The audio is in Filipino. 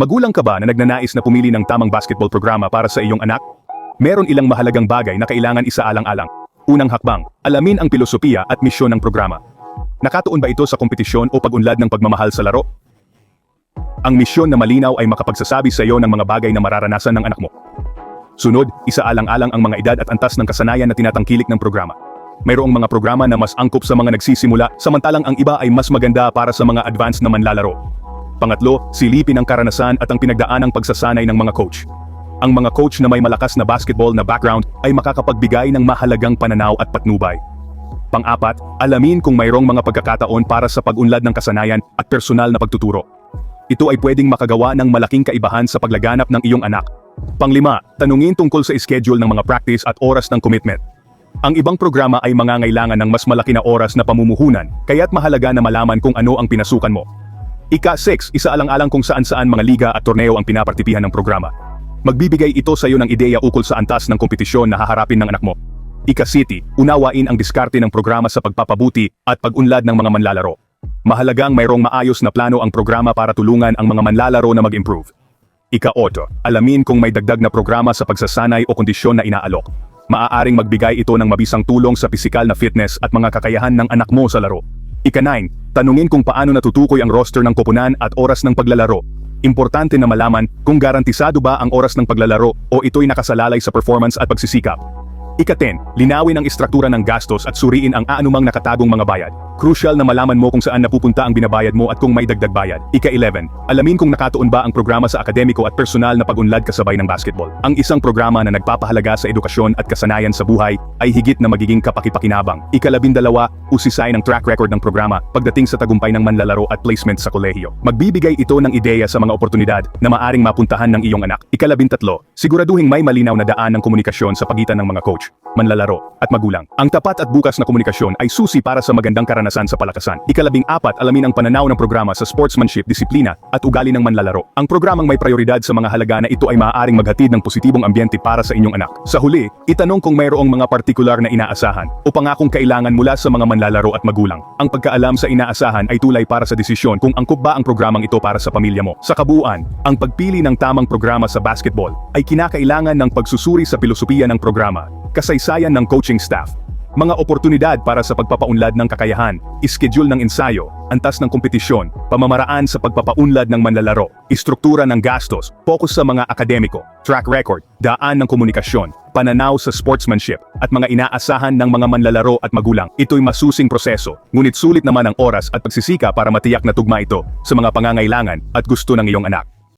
Magulang ka ba na nagnanais na pumili ng tamang basketball programa para sa iyong anak? Meron ilang mahalagang bagay na kailangan isaalang-alang. Unang hakbang, alamin ang pilosopiya at misyon ng programa. Nakatuon ba ito sa kompetisyon o pag-unlad ng pagmamahal sa laro? Ang misyon na malinaw ay makapagsasabi sa iyo ng mga bagay na mararanasan ng anak mo. Sunod, isaalang-alang ang mga edad at antas ng kasanayan na tinatangkilik ng programa. Mayroong mga programa na mas angkop sa mga nagsisimula, samantalang ang iba ay mas maganda para sa mga advanced na manlalaro. Pangatlo, silipin ang karanasan at ang pinagdaanang pagsasanay ng mga coach. Ang mga coach na may malakas na basketball na background ay makakapagbigay ng mahalagang pananaw at patnubay. Pang-apat, alamin kung mayroong mga pagkakataon para sa pag-unlad ng kasanayan at personal na pagtuturo. Ito ay pwedeng makagawa ng malaking kaibahan sa paglaganap ng iyong anak. Panglima, tanungin tungkol sa schedule ng mga practice at oras ng commitment. Ang ibang programa ay mangangailangan ng mas malaki na oras na pamumuhunan, kaya't mahalaga na malaman kung ano ang pinasukan mo. Ika-6, isaalang-alang kung saan-saan mga liga at torneo ang pinapartipihan ng programa. Magbibigay ito sa iyo ng ideya ukol sa antas ng kompetisyon na haharapin ng anak mo. Ika-city, unawain ang diskarte ng programa sa pagpapabuti at pag-unlad ng mga manlalaro. Mahalagang mayroong maayos na plano ang programa para tulungan ang mga manlalaro na mag-improve. Ika-8, alamin kung may dagdag na programa sa pagsasanay o kondisyon na inaalok. Maaaring magbigay ito ng mabisang tulong sa pisikal na fitness at mga kakayahan ng anak mo sa laro. Ika-9, tanungin kung paano natutukoy ang roster ng koponan at oras ng paglalaro. Importante na malaman kung garantisado ba ang oras ng paglalaro o ito'y nakasalalay sa performance at pagsisikap. Ika-10, linawin ang istruktura ng gastos at suriin ang aanumang nakatagong mga bayad. Crucial na malaman mo kung saan napupunta ang binabayad mo at kung may dagdag bayad. Ika-11, alamin kung nakatuon ba ang programa sa akademiko at personal na pag-unlad kasabay ng basketball. Ang isang programa na nagpapahalaga sa edukasyon at kasanayan sa buhay ay higit na magiging kapakipakinabang. Ika-labindalawa, usisay ng track record ng programa pagdating sa tagumpay ng manlalaro at placement sa kolehiyo. Magbibigay ito ng ideya sa mga oportunidad na maaring mapuntahan ng iyong anak. Ika-labintatlo, siguraduhin may malinaw na daan ng komunikasyon sa pagitan ng mga coach, manlalaro, at magulang. Ang tapat at bukas na komunikasyon ay susi para sa magandang karanasan sa palakasan. Ikalabing apat, alamin ang pananaw ng programa sa sportsmanship, disiplina, at ugali ng manlalaro. Ang programang may prioridad sa mga halaga na ito ay maaaring maghatid ng positibong ambyente para sa inyong anak. Sa huli, itanong kung mayroong mga partikular na inaasahan o pangakong kailangan mula sa mga manlalaro at magulang. Ang pagkaalam sa inaasahan ay tulay para sa desisyon kung angkop ba ang programang ito para sa pamilya mo. Sa kabuuan, ang pagpili ng tamang programa sa basketball ay kinakailangan ng pagsusuri sa pilosopiya ng programa, kasaysayan ng coaching staff, mga oportunidad para sa pagpapaunlad ng kakayahan, ischedule ng ensayo, antas ng kompetisyon, pamamaraan sa pagpapaunlad ng manlalaro, istruktura ng gastos, focus sa mga akademiko, track record, daan ng komunikasyon, pananaw sa sportsmanship, at mga inaasahan ng mga manlalaro at magulang. Ito'y masusing proseso, ngunit sulit naman ang oras at pagsisika para matiyak na tugma ito sa mga pangangailangan at gusto ng iyong anak.